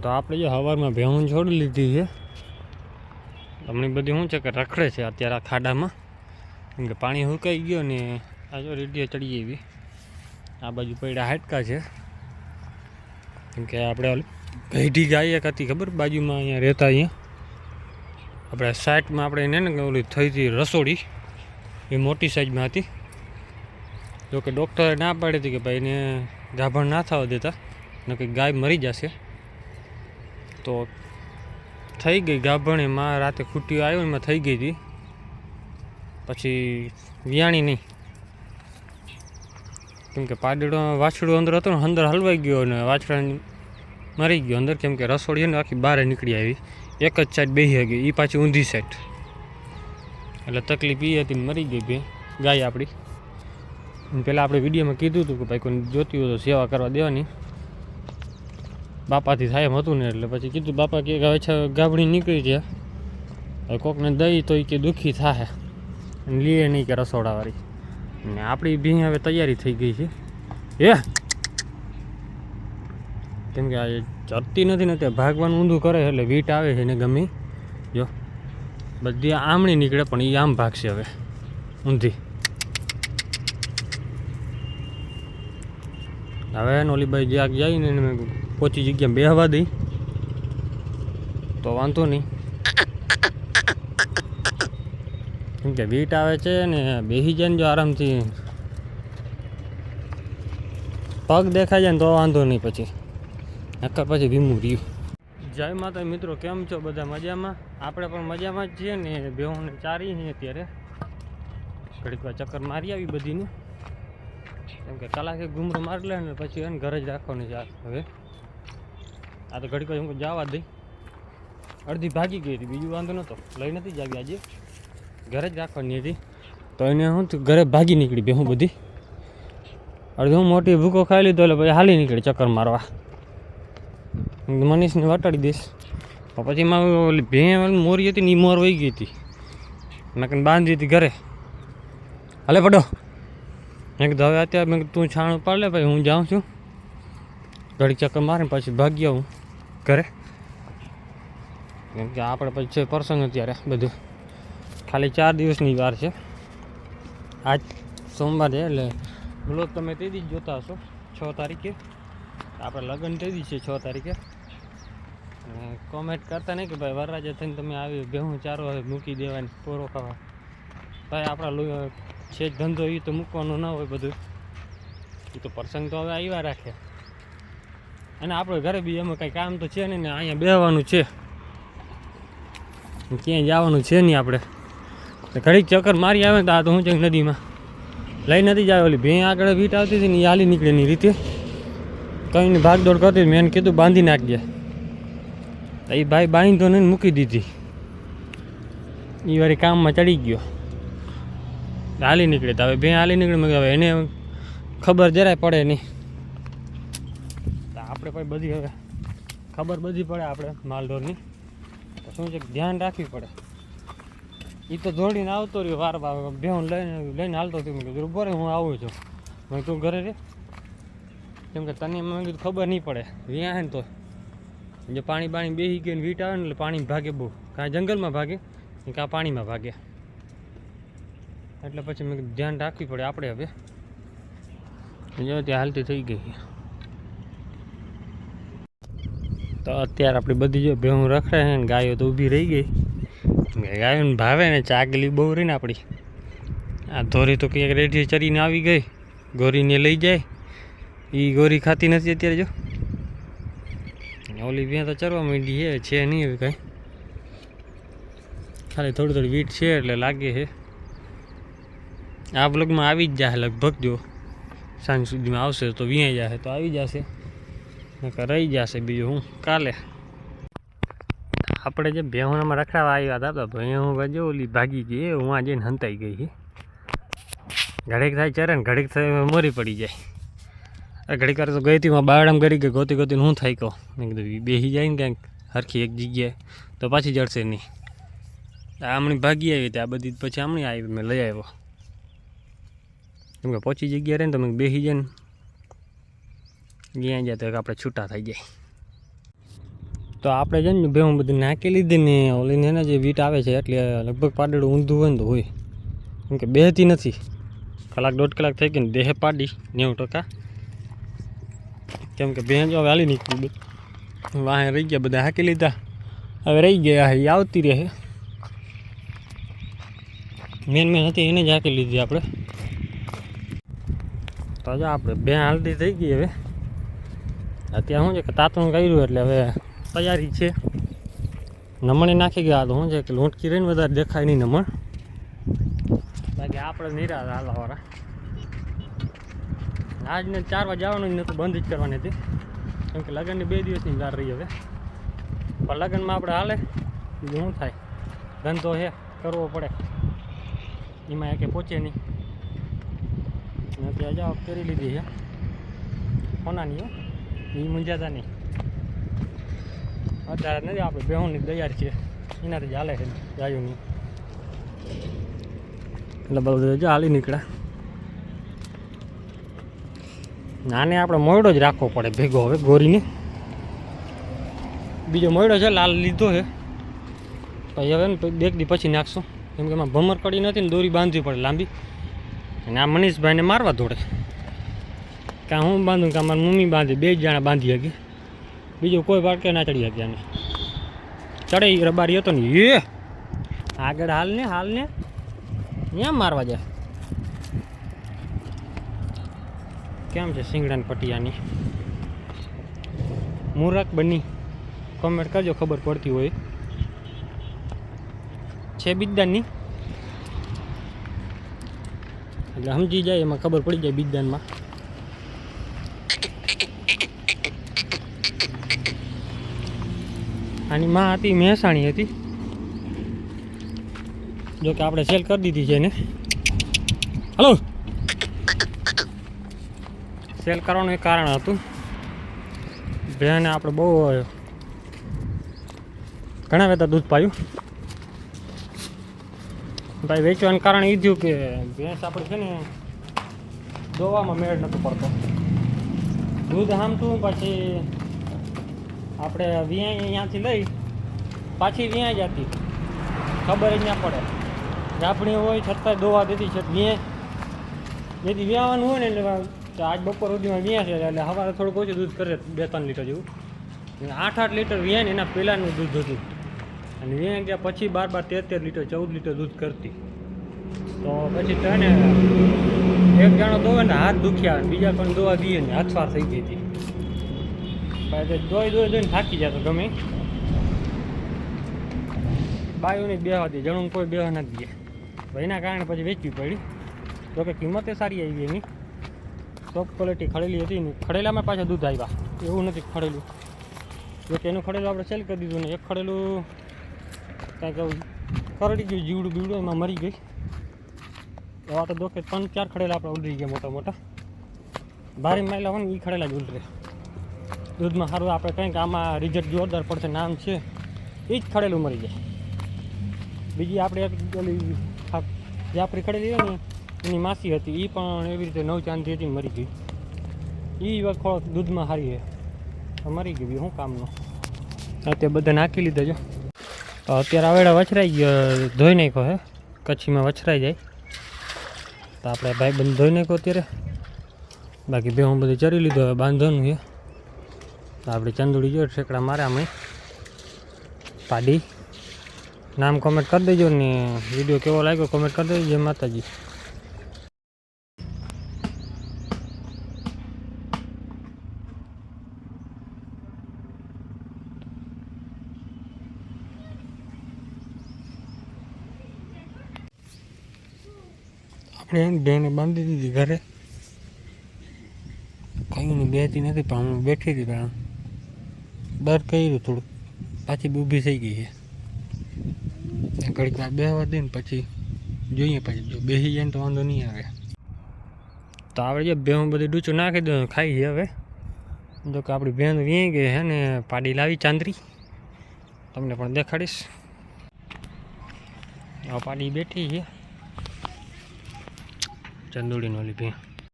તો આપણે જે હવારમાં ભેહું છોડી લીધી છે, હમણાં બધી શું છે કે રખડે છે અત્યારે આ ખાડામાં. કેમ કે પાણી સુકાઈ ગયો ને આ જો રેડિયો ચડી એવી. આ બાજુ પડ્યા હાટકા છે. કેમ કે આપણે ગઈઢી ગાય એક હતી, ખબર? બાજુમાં અહીંયા રહેતા અહીંયા. આપણે સાઈડમાં આપણે એને ને ઓલી થઈ હતી રસોડી. એ મોટી સાઈઝમાં હતી. જોકે ડૉક્ટરે ના પાડી હતી કે ભાઈ એને ગાભણ ના થવા દેતા, ન કંઈક ગાય મરી જશે. તો થઈ ગઈ ગાભણીમાં રાતે ખૂટ્યો આવ્યો એમાં થઈ ગઈ હતી. પછી વ્યાણી નહીં. કેમ કે પાડડો વાછડું અંદર હતું ને, અંદર હલવાઈ ગયો અને વાછડા મરી ગયો અંદર. કેમ કે રસોડી ને, આખી બહાર નીકળી આવી. એક જ સાઈડ બેસી ગઈ એ પાછી ઊંધી સાઈડ એટલે તકલીફ એ હતી મરી ગઈ બે ગાય આપણી પહેલાં આપણે વિડીયોમાં કીધું હતું કે ભાઈ કોઈ જોતી હોય તો સેવા કરવા દેવાની. બાપાથી થાય એમ હતું ને એટલે પછી કીધું, બાપા કે હવે ગાબડી નીકળી જાય હવે કોકને દઈ તો એ કે દુઃખી થાય લીએ નહીં કે રસોડાવાળી. ને આપણી બી હવે તૈયારી થઈ ગઈ છે. એ કેમ કે આ ચરતી નથી ને તે ભાગવાનું ઊંધું કરે એટલે વીટ આવે છે ને ગમે. જો, બધી આમણી નીકળે પણ એ આમ ભાગશે હવે. ઊંધી. હવે બાઈ જ્યાં એને મેં પોચી જગ્યા બેહવા દઈ. તો વાંધો નહીં. કેમ કે વીટ આવે છે ને બેસી જાય ને જો આરામથી. પગ દેખાય જાય ને તો વાંધો નહીં પછી. નક્કર પછી વીમું રહ્યું. જય માતા મિત્રો, કેમ છો? બધા મજામાં? આપણે પણ મજામાં જ છીએ ને, બેહોને ચારી અત્યારે. ઘડીક વાર ચક્કર મારી આવી બધીને. કેમ કે કલાકે ઘૂમરો મારી લે ને પછી એને ઘરે જ રાખવાની છે હવે. આ તો ઘડીક વાર હું જવા દઈ. અડધી ભાગી ગઈ હતી, બીજું વાંધો નહોતો લઈ નથી જાવી આજે. ઘરે જ રાખવાની હતી. તો એને શું ઘરે ભાગી નીકળી બે હું બધી. અડધી હું મોટી ભૂકો ખાઈ લીધો એટલે પછી હાલી નીકળી ચક્કર મારવા. મનીષને વટાડી દઈશ. પછી મારું ઓલી ભે મોરી હતી ને એ મોર વહી ગઈ હતી. મેં કંઈ બાંધી હતી ઘરે. હાલે પડો. મેં કીધું, હવે અત્યારે મેં તું છાણ પાડ લે ભાઈ હું જાઉં છું. ઘડી ચક્કર મારીને પછી ભાગ્યા આવું ઘરે કેમ કે આપણે પછી છે પ્રસંગ અત્યારે બધું. ખાલી ચાર દિવસની વાર છે. આજ સોમવાર એટલે બ્લોગ તમે તે દી જોતા હશો, છ તારીખે. આપણે લગ્ન તે દી છે છ તારીખે. કોમેન્ટ કરતા નહીં કે ભાઈ વરરાજા થઈને તમે આવી ભેહું ચારો મૂકી દેવાની, પોરો ખાવા. ભાઈ આપણા છે ધંધો એ તો મૂકવાનો ના હોય બધું. એ તો પ્રસંગ તો હવે આવ્યા રાખે. અને આપણે ઘરે બી એમાં કંઈ કામ તો છે નહીં ને અહીંયા બેહવાનું છે. ક્યાંય જવાનું છે નહીં આપણે. ઘડીક ચક્કર મારી આવે ને તો આ તો હું છે નદીમાં. લઈ નથી જાય, ઓલી ભેં આગળ વીટ આવતી હતી ને એ હાલી નીકળે ની રીતે. કંઈ ભાગદોડ કરતી મેં કીધું બાંધી નાખજે. તો એ ભાઈ બાંધો નહીં મૂકી દીધી. એ વારી કામમાં ચડી ગયો. હાલી નીકળે તો હવે ભેં હાલી નીકળે, મેં હવે એને ખબર જરાય પડે નહીં. તો આપણે પછી બધી હવે ખબર બધી પડે આપણે માલઢોરની. શું છે ધ્યાન રાખવી પડે. એ તો દોડીને આવતો રહ્યો વાર વાર બેહું લઈને લઈને હાલતો થયો મેં કીધું બરે હું આવું છું. મેં તું ઘરે રે. કેમ કે તને મને કીધું, ખબર નહીં પડે. ત્યાં હે ને તો. જે પાણી બાણી બેસી ગયું ને વીટ આવે ને એટલે પાણી ભાગે બહુ. કાં જંગલમાં ભાગે કાં પાણીમાં ભાગે. એટલે પછી મેં ધ્યાન રાખવી પડે આપણે હવે. જો ત્યાં હાલતી થઈ ગઈ. તો અત્યારે આપણી બધી જો ભેહું રખડે છે ને ગાયો તો ઊભી રહી ગઈ. ગાયોને ભાવે ને ચાગલી બહુ રહી ને આપણી. આ ધોરી તો ક્યાંક રેઢી ચરીને આવી ગઈ. ગોરીને લઈ જાય. એ ગોરી ખાતી નથી અત્યારે જો. ઓલી ભેં તો ચરવા માંડી છે છે નહીં હવે કાંઈ. ખાલી થોડી થોડી વીટ છે એટલે લાગે છે. આ બ્લોગમાં આવી જ જશે લગભગ જો. સાંજ સુધીમાં આવશે તો વિયાઈ જશે તો આવી જશે રહી જશે બીજું હું કાલે. આપણે જે ભેહોણામાં રખડાવા આવ્યા હતા તો ભેહું જો ઓલી ભાગી ગઈ હું આ જઈને હંતાઈ ગઈ છે ઘડીક થાય ચરે ને ઘડીક થાય મરી પડી જાય. ઘડીક વાર તો ગઈ હતી માં બારડામાં કરી ગઈ, ગોતી ગોતીને હું થાય કહું. મેં કીધું બેસી જાય ને ક્યાંક, હરખી એક જગ્યાએ, તો પાછી જડશે નહીં. આમણી ભાગી આવી આ બધી પછી આમણી આવી, મેં લઈ આવ્યો. કેમ કે પહોંચી જગ્યા રહે ને તો મેં બેસી જાય ને. ગયા જ્યાં તો આપણે છૂટા થઈ જાય. તો આપણે છે ને બે બધું નાખી લીધી ને ઓલીને એને જે વીટ આવે છે એટલે લગભગ પાડેલું ઊંધું હોય ને તો હોય. કેમ કે બેહતી નથી. કલાક દોઢ કલાક થઈ ગઈ ને દેહે પાડી નેવું ટકા. કેમ કે બેન જો હાલી નીકળી બધી વાહે રહી ગયા બધા હાકી લીધા. હવે રહી ગયા એ આવતી રહે મેન મેન હતી, એને જ હાકી લીધી આપણે. તો આપણે બે હાલતી થઈ ગઈ હવે. અત્યારે શું છે કે તાતણું કર્યું એટલે હવે તૈયારી છે. નમણે નાખી ગયા તો શું છે કે લૂંટકી રહીને વધારે દેખાય નહીં નમણ. બાકી આપણે નિરાશ હાલવાવાળા આજને ચાર વાગે જવાનું જ નહોતું બંધ જ કરવાની હતી. કેમ કે લગ્નની બે દિવસની વાર રહી હવે. પણ લગ્નમાં આપણે હાલે શું થાય? ધંધો છે કરવો પડે. એમાં કે પહોંચે નહીં. અત્યારે જવાબ કરી લીધી છે કોનાની હો? એ મૂંઝાતા નહીં. અત્યારે નથી, આપણે બેહોની તૈયાર છે. એનાથી હાલે છે, જાયું નહીં. એટલે બધું જો હાલી નીકળ્યા. નાને આપણે મોયડો જ રાખવો પડે ભેગો હવે, ગોરીને. બીજો મોયડો છે, લાલ લીધો છે. પછી હવે ને બે દી પછી નાખશું. કેમ કે એમાં ભમર કડી નથી ને દોરી બાંધવી પડે લાંબી. અને આ મનીષભાઈને મારવા દોડે. કાં હું બાંધું કાં મારી મમ્મી બાંધી, બે જ જણા બાંધી શકી બીજું કોઈ વાટકે ના ચડી શક્યા નહીં ચડે રબારી હતો ને એ આગળ હાલ ને હાલ ને. ક્યાં મારવા જાય? કેમ છે સિંગડાની પટિયાની? મુરાક બની. કોમેન્ટ કરજો, ખબર પડતી હોય. છે બિદ્દાનની? એટલે સમજી જાય, એમાં ખબર પડી જાય બિદ્દાનમાં. આની માં હતી, મહેસાણી હતી. જો કે આપણે સેલ કરી દીધી છે એને. હલો. સેલ કરવાનું એક કારણ હતું. બેને આપણે બહુ, ઘણા બધા દૂધ પાયું. ભાઈ, વેચવાનું કારણ એ થયું કે ભેંસ આપણે છે ને દોવામાં મેળ નહોતો પડતો. દૂધ હામતું પછી આપણે વ્યાય અહીંયાથી લઈ પાછી વ્યાય જતી. ખબર જ પડે. રાપણી હોય છતાંય દોવા દેતી છે. વ્યાય જેથી વ્યાવાનું હોય ને એટલે આજ બપોર સુધીમાં વ્યાં છે એટલે સવારે થોડુંક ઓછું દૂધ કરે બે ત્રણ લીટર જેવું. આઠ આઠ લીટર વ્યાય ને એના પહેલાંનું દૂધ હતું. અને વ્યાં ગયા પછી બાર બાર તેર તેર લીટર, ચૌદ લીટર દૂધ કરતી. તો પછી તો એને એક જાણો દોવે ને હાથ દુખ્યા, બીજા પણ દોવા દઈએ ને હાથવાર થઈ ગઈ હતી. પછી દોઈ દોઈ દોઈને થાકી જતો ગમે. બાયોને બેહવા દે, જણું કોઈ બેહવા નથી દે. ભાઈના કારણે પછી વેચવી પડી. જોકે કિંમતે સારી આવી એની. ટોપ ક્વોલિટી ખડેલી હતી ને ખડેલામાં પાછા દૂધ આવ્યા એવું નથી ખડેલું. જોકે એનું ખડેલું આપણે સેલ કરી દીધું ને એક ખડેલું કાંઈક એવું કરડી ગયું, જીવડું બીવડું એમાં મરી ગઈ એવા તો જોકે ત્રણ ચાર ખડેલા આપણે ઉલરી ગયા મોટા મોટા બારી માયલા હોય ને એ ખડેલા જ ઉલરે. દૂધમાં સારું આપણે કંઈક આમાં રિઝલ્ટ જોરદાર પડશે નામ છે. એ જ ખડેલું મરી જાય. બીજી આપણે એક ઓલી ખડેલી હોય ને, એની માસી હતી એ પણ એવી રીતે નવ ચાંદી હતી મરી ગઈ. એ વખત દૂધમાં હારી મરી ગઈ, શું કામનું? અત્યારે બધા નાખી લીધા જો. તો અત્યારે આવેડા વછરાઈ ગયો, ધોઈ નાખ્યો હે. કચ્છીમાં વછરાઈ જાય. તો આપણે ભાઈ બંધ ધોઈ નાખ્યો અત્યારે. બાકી બે હું બધું ચરી લીધો, હવે બાંધવાનું છે. આપણે ચંદુડી જો ઠેકડા મારે અમે. પાડી. નામ કોમેન્ટ કરી દેજો ને વીડિયો કેવો લાગ્યો કોમેન્ટ કરી દેજો. જય માતાજી. આપણે બેને બાંધી દીધી ઘરે. કઈ બેતી નથી, પણ હું બેઠી હતી પણ ડર કર્યું થોડુંક. પાછી ઊભી થઈ ગઈ છે. ઘડીક વાર બેહવા દે ને પછી જોઈએ પછી. જો બેસી જાય ને તો વાંધો નહીં આવે. તો આપણે જે બેહું બધી ડૂચું નાખી દઉં ખાઈ છે હવે. જો કે આપણી બેન વી ગઈ છે ને પાડી લાવી ચાંદરી. તમને પણ દેખાડીશ. પાડી બેઠી છે. ચંદુડીનો ઓલી ભેં